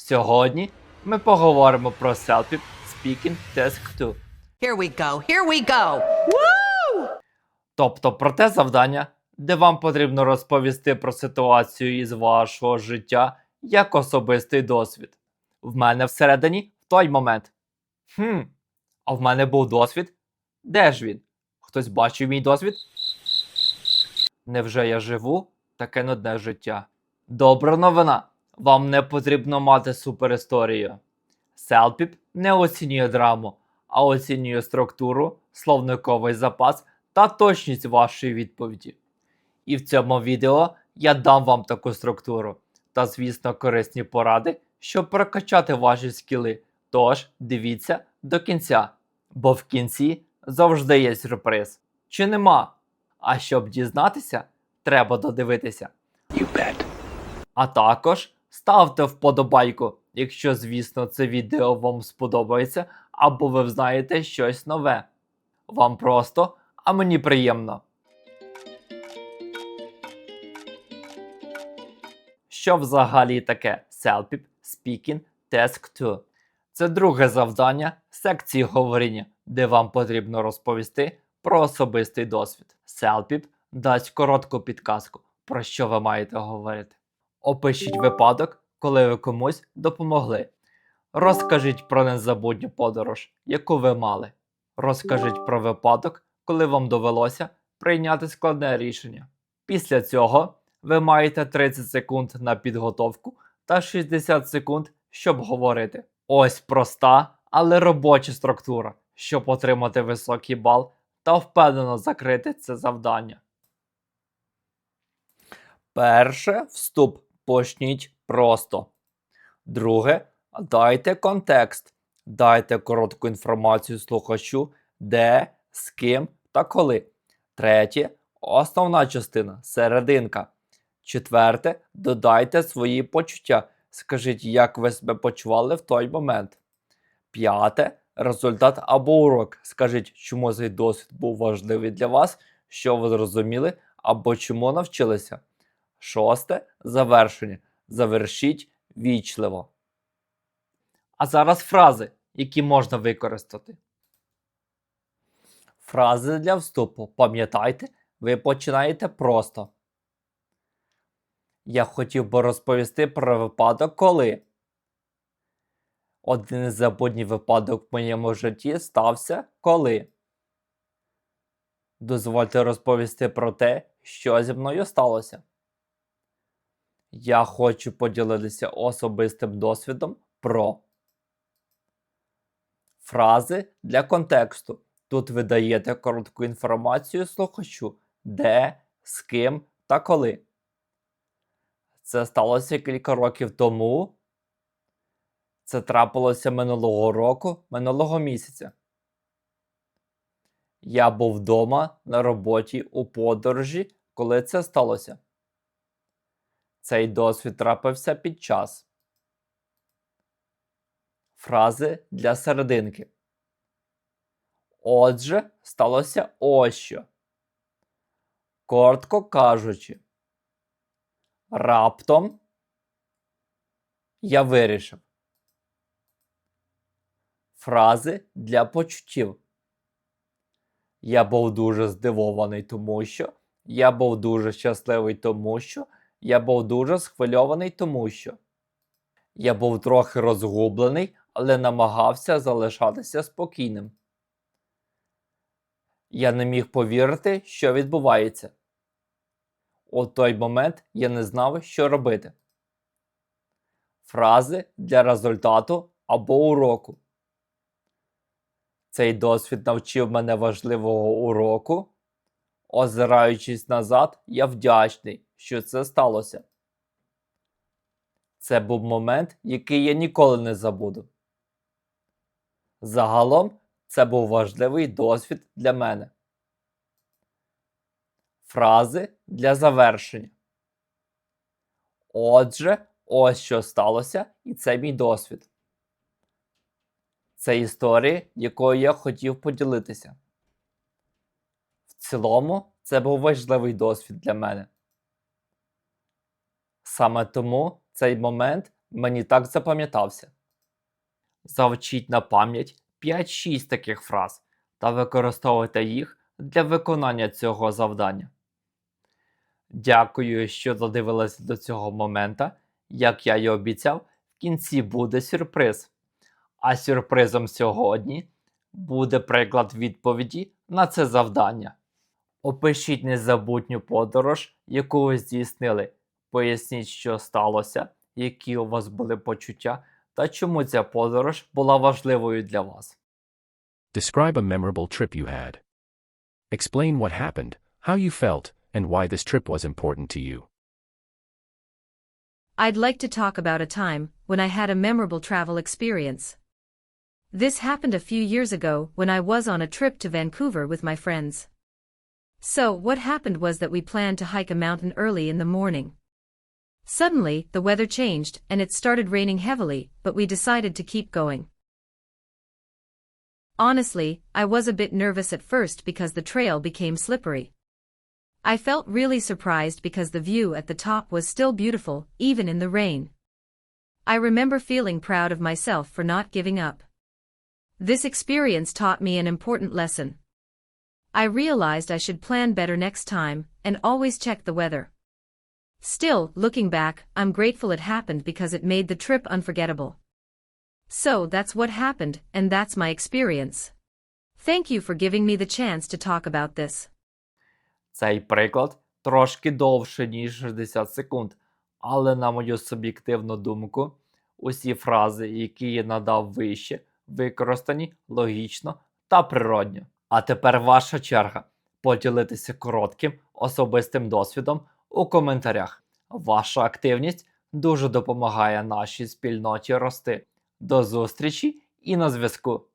Сьогодні ми поговоримо про Selfie Speaking Task 2, Here we go. Here we go. Woo! тобто про те завдання, де вам потрібно розповісти про ситуацію із вашого життя як особистий досвід. В мене всередині в той момент. Хм, а в мене був досвід? Де ж він? Хтось бачив мій досвід? Невже я живу таке нудне життя? Добра новина! Вам не потрібно мати суперісторію. Селпіп не оцінює драму, а оцінює структуру, словниковий запас та точність вашої відповіді. І в цьому відео я дам вам таку структуру та, звісно, корисні поради, щоб прокачати ваші скіли. Тож дивіться до кінця, бо в кінці завжди є сюрприз. Чи нема? А щоб дізнатися, треба додивитися. А також ставте вподобайку, якщо, звісно, це відео вам сподобається або ви знаєте щось нове. Вам просто, а мені приємно. Що взагалі таке Selpip Speaking Task 2? Це друге завдання секції говоріння, де вам потрібно розповісти про особистий досвід. Selpip дасть коротку підказку, про що ви маєте говорити. Опишіть випадок, коли ви комусь допомогли. Розкажіть про незабутню подорож, яку ви мали. Розкажіть про випадок, коли вам довелося прийняти складне рішення. Після цього ви маєте 30 секунд на підготовку та 60 секунд, щоб говорити. Ось проста, але робоча структура, щоб отримати високий бал та впевнено закрити це завдання. Перше вступ почніть просто. Друге, дайте контекст. Дайте коротку інформацію слухачу, де, з ким та коли. Третє основна частина серединка. Четверте, додайте свої почуття. Скажіть, як ви себе почували в той момент. П'яте результат або урок. Скажіть, чому цей досвід був важливий для вас, що ви зрозуміли, або чому навчилися. Шосте завершення. Завершіть вічливо. А зараз фрази, які можна використати. Фрази для вступу. Пам'ятайте, ви починаєте просто. Я хотів би розповісти про випадок, коли. Один із забутній випадок в моєму житті стався коли. Дозвольте розповісти про те, що зі мною сталося. Я хочу поділитися особистим досвідом про фрази для контексту. Тут ви даєте коротку інформацію слухачу, де, з ким та коли. Це сталося кілька років тому. Це трапилося минулого року, минулого місяця. Я був вдома на роботі у подорожі, коли це сталося. Цей досвід трапився під час. Фрази для серединки. Отже, сталося ось що. Коротко кажучи, раптом я вирішив. Фрази для почуттів. Я був дуже здивований, тому що. Я був дуже щасливий, тому що. Я був дуже схвильований, тому що. Я був трохи розгублений, але намагався залишатися спокійним. Я не міг повірити, що відбувається. У той момент я не знав, що робити. Фрази для результату або уроку. Цей досвід навчив мене важливого уроку. Озираючись назад, я вдячний, що це сталося. Це був момент, який я ніколи не забуду. Загалом, це був важливий досвід для мене. Фрази для завершення. Отже, ось що сталося, і це мій досвід. Це історія, якою я хотів поділитися. В цілому, це був важливий досвід для мене. Саме тому цей момент Мені так запам'ятався. Завчіть на пам'ять 5-6 таких фраз та використовуйте їх для виконання цього завдання. Дякую, що додивилися до цього моменту. Як я й обіцяв, в кінці буде сюрприз. А сюрпризом сьогодні буде приклад відповіді на це завдання. Опишіть незабутню подорож, яку ви здійснили. Поясніть, що сталося, які у вас були почуття та чому ця подорож була важливою для вас. Describe a memorable trip you had. Explain what happened, how you felt, and why this trip was important to you. I'd like to talk about a time when I had a memorable travel experience. This happened a few years ago when I was on a trip to Vancouver with my friends. So, what happened was that we planned to hike a mountain early in the morning. Suddenly, the weather changed and it started raining heavily, but we decided to keep going. Honestly, I was a bit nervous at first because the trail became slippery. I felt really surprised because the view at the top was still beautiful, even in the rain. I remember feeling proud of myself for not giving up. This experience taught me an important lesson. I realized I should plan better next time and always check the weather. Still, looking back, I'm grateful it happened because it made the trip unforgettable. So that's what happened, and that's my experience. Thank you for giving me the chance to talk about this. Цей приклад трошки довше, ніж 60 секунд, але, на мою суб'єктивну думку, усі фрази, які я надав вище, використані логічно та природньо. А тепер ваша черга поділитися коротким особистим досвідом у коментарях. Ваша активність дуже допомагає нашій спільноті рости. До зустрічі і на зв'язку!